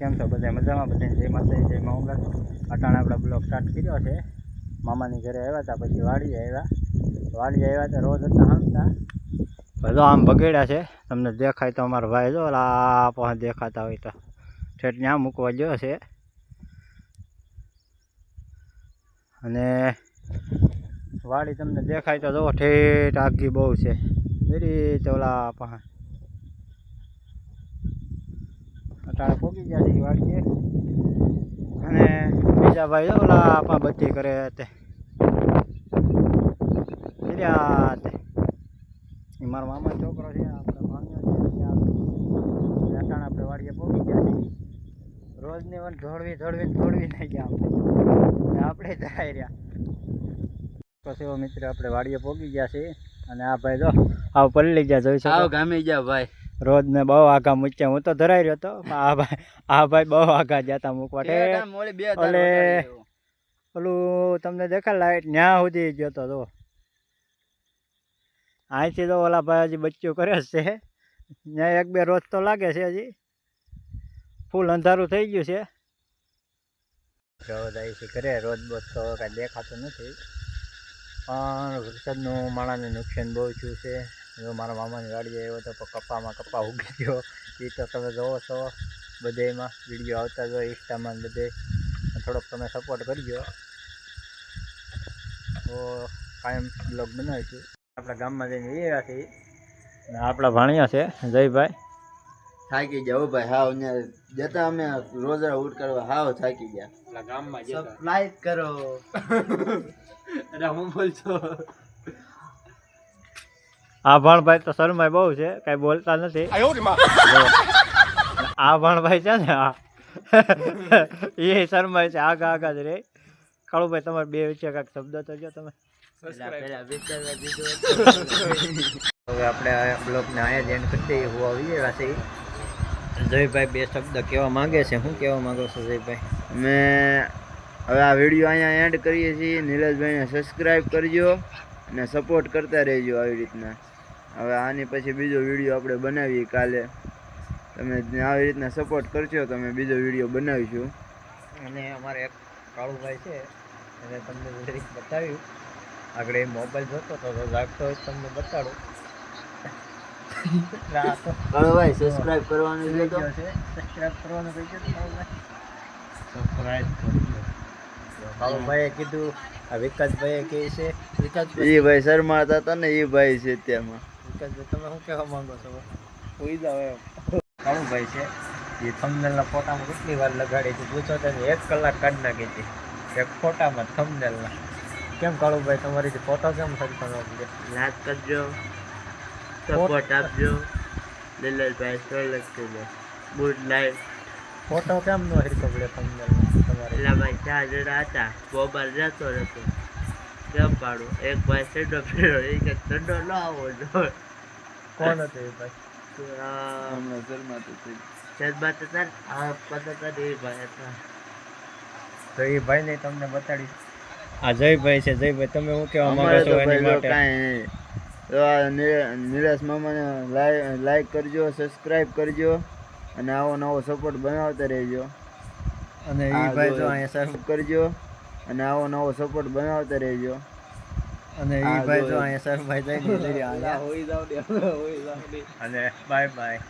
કેમ છો બધા મજામાં બધા જય માતાજી, જય મંગલ અટાણે આપણે બ્લોક સ્ટાર્ટ કર્યો છે. મામાની ઘરે આવ્યા હતા પછી વાડી આવ્યા. વાડી આવ્યા હતા રોજ હતા હામતા બધો આમ બગડ્યા છે. તમને દેખાય તો અમારા ભાઈ જો આ દેખાતા હોય તો. ઠેઠ ત્યાં મૂકવા ગયો છે. અને વાડી તમને દેખાય તો જો, ઠેઠ આગી બહુ છે. તો ઓલા પાસે અટાણે પહોંચી ગયા છે વાડીએ અને બીજા ભાઈ ઓલા આપા બધી કરે તે. તે. મારા મામા છોકરો છે, આપણે ભાણિયો છે અટાણે આપણે વાડીએ પોગી ગયા છીએ. રોજની વન ધોળવી ધોળવી ધોળવી નહીં ગયા આપણે. આપણે જાય રહ્યા. પછી મિત્ર, આપણે વાડીએ પહોંચી ગયા છીએ. અને આ ભાઈ જો, આવ પલ્લી ગયા, જોઈ આવ, ગામે ગયા ભાઈ. રોજ ને બહુ આઘા મૂક્યા. હું તો ધરાઈ રહ્યો હતો આ ભાઈ આ ભાઈ બહુ આઘા જતા મૂકવા. દામ ઓલી તમને દેખાય લાઈટ? ન્યા સુધી ગયો તો તો અહીંથી તો ઓલા ભાઈ હજી બચ્ચું કરે જ છે. ત્યાં એક બે રોજ તો લાગે છે હજી. ફૂલ અંધારું થઈ ગયું છે. રોજ અહીંથી કરે રોજ બોજ તો કાંઈ દેખાતું નથી. પણ વરસાદનું માણાને નુકસાન બહુ થયું છે. જો મારા મામાની ગાડી આવ્યો તો પણ કપામાં કપા ઉગી ગયો. એ તો તમે જોવો છો. બધેમાં વીડિયો આવતા જો ઇન્સ્ટામાં બધે. થોડોક તમે સપોર્ટ કરજો. તો કાયમ બ્લોગ બનાવીશું આપણા ગામમાં જઈને એ રાખી અને આપણા ભાણિયા છે જયભાઈ. થાકી ગયા હો ભાઈ હાવ ને. જતા અમે રોજરા ઉડ કરવા હાવ થાકી ગયા. ગામમાં સપ્લાય કરો. અરે હું બોલছো આ ભાણભાઈ તો શરમાય બહુ છે કઈ બોલતા નથી. આ ભાણભાઈ છે ને આ એ શરમાય છે આગા આગા જ રે. કાળુભાઈ તમારે બે વચ્ચે કાંઈક શબ્દ તો જો તમે? હવે આપણે આ બ્લોગને અહીંયા જ એન્ડ કરી દઈએ હું આવી ગયા છે. જયભાઈ બે શબ્દ કહેવા માંગે છે શું કહેવા માંગો છો જયભાઈ? અમે હવે આ વીડિયો અહીંયા એન્ડ કરીએ છીએ. નીરજભાઈને સબસ્ક્રાઈબ કરજો અને સપોર્ટ કરતા રહેજો આવી રીતના. હવે આની પછી બીજો વીડિયો આપણે બનાવીએ કાલે. તમે આવી રીતના સપોર્ટ કરશો તો અમે બીજો વીડિયો બનાવીશું. અને અમારે એક કાળુભાઈ છે એને તમને જરીક બતાવ્યું. આગળ એ મોબાઈલ જોતો હતો તો જાગતો હોય તમને બતાડું. કાળુભાઈ તો સબસ્ક્રાઇબ કરવાનું છે સબસ્ક્રાઇબ કરવાનું કહી કાળુભાઈ? સબસ્ક્રાઇબ કરજો. કાળુભાઈએ કીધું આ વિકાસભાઈએ કહે છે વિકાસભાઈ એ ભાઈ શર્મા હતા ને એ ભાઈ છે ત્યાંમાં વિકાસભાઈ તમે શું કહેવા માંગો છો સુઈ જાવ એમ કાળુભાઈ છે. એ થંબનેલના ફોટામાં કેટલી વાર લગાડી પૂછો એક કલાક કાઢી નાખી એક ફોટામાં કેમ કાળુભાઈ તમારી ફોટો કેમ સરખો ન પડે લાઈક કરજો. Support આપજો. સોલક ગુડ નાઇટ ફોટો કેમ નો સરખો પડે થંબનેલમાં તમારે ભાઈ ચાર જણા હતા. મોબાઈલ જતો હતો કેમ પાડું. એક ભાઈ ઠંડો પીડો એ કે ઠંડો ન આવો જો કોણ હતો એ ભાઈ? શરમાત હતા ને, આ પતા હતા ને એ ભાઈ હતા. તો એ ભાઈને તમને બતાડી. આ જયભાઈ છે જયભાઈ તમે શું કહેવા માંગો છો એની માટે? કાંઈ નહીં તો આ નિ- નિલેશ મામાને લાઈક કરજો સબસ્ક્રાઇબ કરજો અને આવો નવો સપોર્ટ બનાવતા રહેજો. અને એ ભાઈ જો અહીંયા સબસ્ક્રાઇબ કરજો. અને આવો નવો સપોર્ટ બનાવતા રહેજો. અને એ ભાઈ જો અહીંયા સર ભાઈ જઈ અને બાય બાય